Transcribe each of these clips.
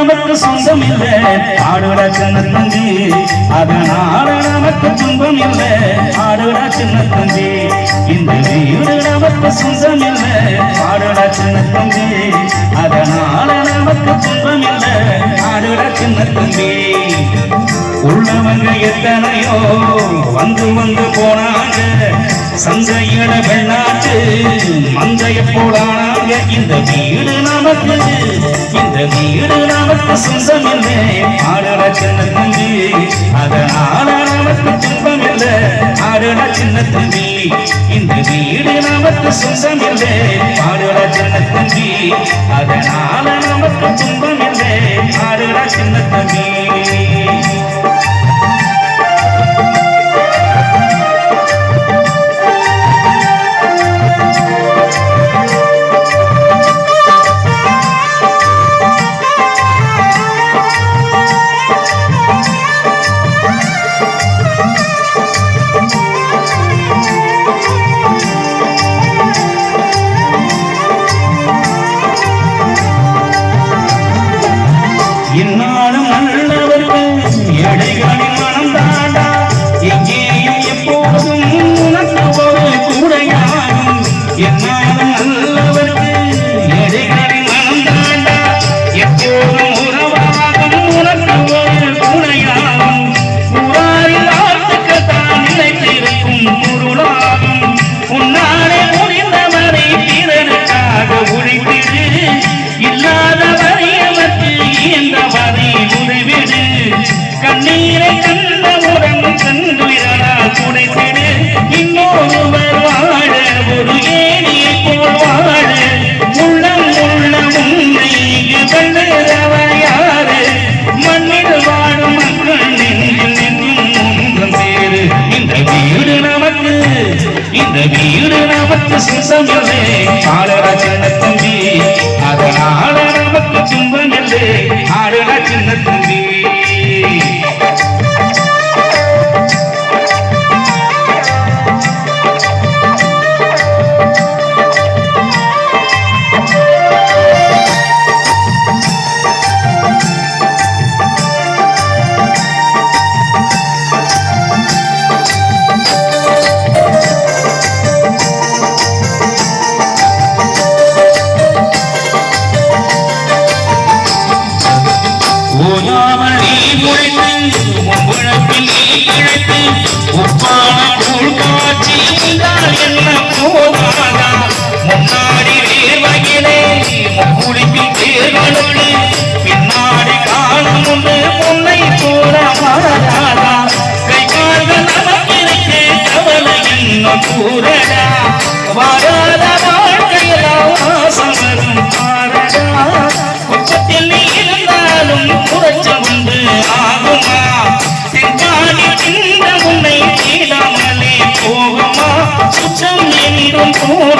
நமக்கு சொந்தம் இல்லை ஆடுடா சின்ன தஞ்சி அதனால நமக்கு துன்பம் இல்லை ஆடுடா சின்ன தஞ்சி இந்த வீடு நமக்கு சொந்தம் இல்லை ஆடுடா சின்ன தஞ்சி அதனால நமக்கு துன்பம் இல்லை ஆடுடா சின்ன தம்பி உள்ளவங்க எத்தனையோ வந்து வந்து போனாங்க. சந்தையில வெள்ளாட்டு மந்தைய போலானாங்க. இந்த வீடு நமக்கு இந்த வீடு நமக்கு சொந்தம் இல்லை ஆடுற சின்ன தம்பி அதனால நமக்கு துன்பம் இல்லை ஆடுற சின்ன தம்பி இந்த வீடு நமக்கு சொந்தம் இல்லை ஆடுற சின்ன தம்பி அதனால நமக்கு துன்பம் இல்லை ஆடுற சின்ன தம்பி இந்நாளும் இந்த வீடு நமக்கு சுசமில்லை ஆடற சின்ன தம்பி அதனால நமக்கு துன்பம் இல்லை. சின்ன தம்பி. இன்னும் கூறடா. வாராத வாழ்க்கையெல்லாம் வாசம் பாரடா உச்சத்தில் நீ இருந்தாலும் குறைச்ச உண்டு ஆகுமா? தென்காடி தின்ற உன்னை கீழாமலே போகுமா? சுச்சம் என்றும் கூற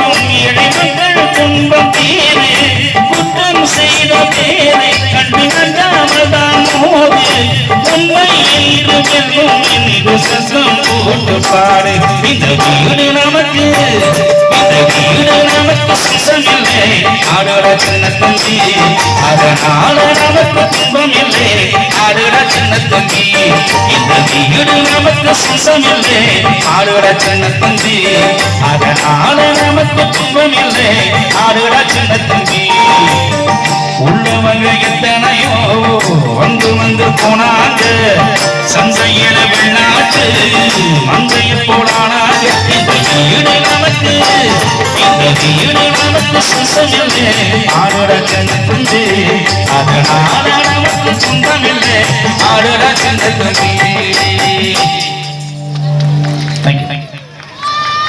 என்று வெல்லும் சசம் போட்டு பாடு இந்த வீடு நமக்கு இந்த வீடு நமக்கு சுசமில்லை ஆடுற சின்ன தம்பி அதனால நமக்கு துன்பம் இல்லை ஆடுற சின்ன தம்பி இந்த வீடு நமக்கு சுசமில்லை ஆடுற சின்ன தம்பி அதனால நமக்கு துன்பம் இல்லை சின்ன தம்பி உள்ளவங்க எத்தனை வந்து வந்து போனாங்க. சந்தையில வெள்ளாட்டு மந்தையில் போடானாங்க. இந்த வீடு நமக்கு இந்த வீடு நமக்கு ஆடுற அதனால நமக்கு சொந்தமில்லை ஆடுற சின்ன